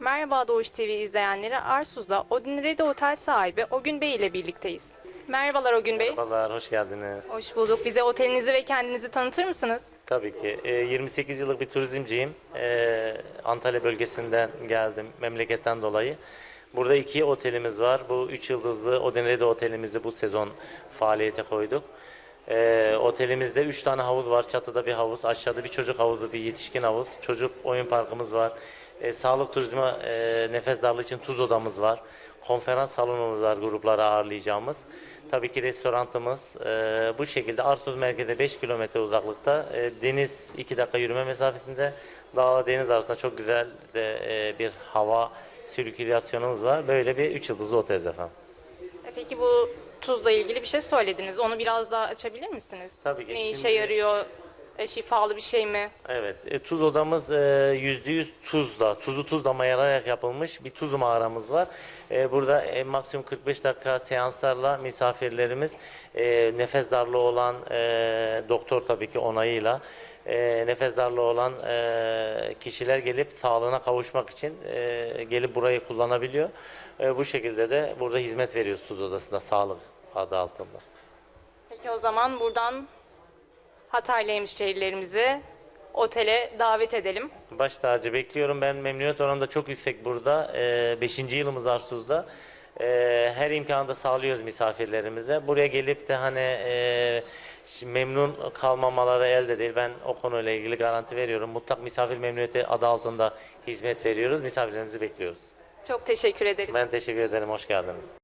Merhaba Doğuş TV izleyenleri. Arsuz'da Odin Ready Otel sahibi Ogün Bey ile birlikteyiz. Merhabalar Ogün Bey. Merhabalar, hoş geldiniz. Hoş bulduk. Bize otelinizi ve kendinizi tanıtır mısınız? Tabii ki. e, 28 yıllık bir turizmciyim. E, Antalya bölgesinden geldim, memleketten dolayı. Burada iki otelimiz var. Bu üç yıldızlı Odenrede otelimizi bu sezon faaliyete koyduk. E, otelimizde üç tane havuz var. Çatıda bir havuz, aşağıda bir çocuk havuzu, bir yetişkin havuz. Çocuk oyun parkımız var. E, sağlık turizmi, e, nefes darlığı için tuz odamız var. Konferans salonumuz var grupları ağırlayacağımız. Tabii ki restoranımız e, bu şekilde Arsuz merkeze 5 kilometre uzaklıkta. E, deniz 2 dakika yürüme mesafesinde. Dağla deniz arasında çok güzel de e, bir hava sirkülasyonumuz var. Böyle bir 3 yıldızlı oteliz efendim. E, Peki bu tuzla ilgili bir şey söylediniz. Onu biraz daha açabilir misiniz? Tabii ki. Ne işe Şimdi- yarıyor? E, şifalı bir şey mi? Evet, e, tuz odamız e, yüzde yüz tuzla, tuzu tuzla mayalayarak yapılmış bir tuz mağaramız var. E, burada e, maksimum 45 dakika seanslarla misafirlerimiz e, nefes darlığı olan e, doktor tabii ki onayıyla e, nefes darlığı olan e, kişiler gelip sağlığına kavuşmak için e, gelip burayı kullanabiliyor. E, bu şekilde de burada hizmet veriyoruz tuz odasında sağlık adı altında. Peki o zaman buradan Hataylı hemşehrilerimizi otele davet edelim. Baş tacı bekliyorum. Ben memnuniyet oranım da çok yüksek burada. 5. yılımız Arsuz'da. Ee, her imkanı da sağlıyoruz misafirlerimize. Buraya gelip de hani e, şimdi memnun kalmamaları elde değil. Ben o konuyla ilgili garanti veriyorum. Mutlak misafir memnuniyeti adı altında hizmet veriyoruz. Misafirlerimizi bekliyoruz. Çok teşekkür ederiz. Ben teşekkür ederim. Hoş geldiniz.